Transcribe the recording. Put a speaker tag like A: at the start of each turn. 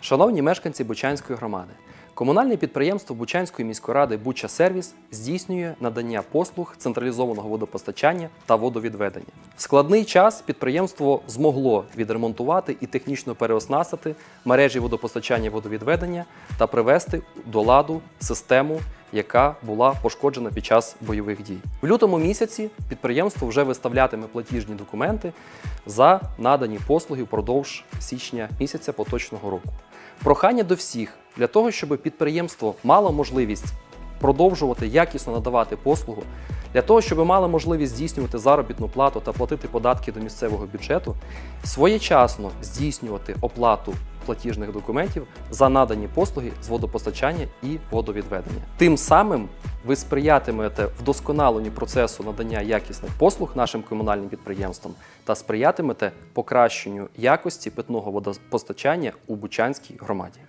A: Шановні мешканці Бучанської громади, комунальне підприємство Бучанської міської ради Буча Сервіс здійснює надання послуг централізованого водопостачання та водовідведення. В складний час підприємство змогло відремонтувати і технічно переоснастити мережі водопостачання і водовідведення та привести до ладу систему, яка була пошкоджена під час бойових дій. В лютому місяці підприємство вже виставлятиме платіжні документи за надані послуги впродовж січня місяця поточного року. Прохання до всіх для того, щоб підприємство мало можливість продовжувати якісно надавати послугу, для того, щоб мали можливість здійснювати заробітну плату та платити податки до місцевого бюджету, своєчасно здійснювати оплату платіжних документів за надані послуги з водопостачання і водовідведення. Тим самим ви сприятимете вдосконаленню процесу надання якісних послуг нашим комунальним підприємствам та сприятимете покращенню якості питного водопостачання у Бучанській громаді.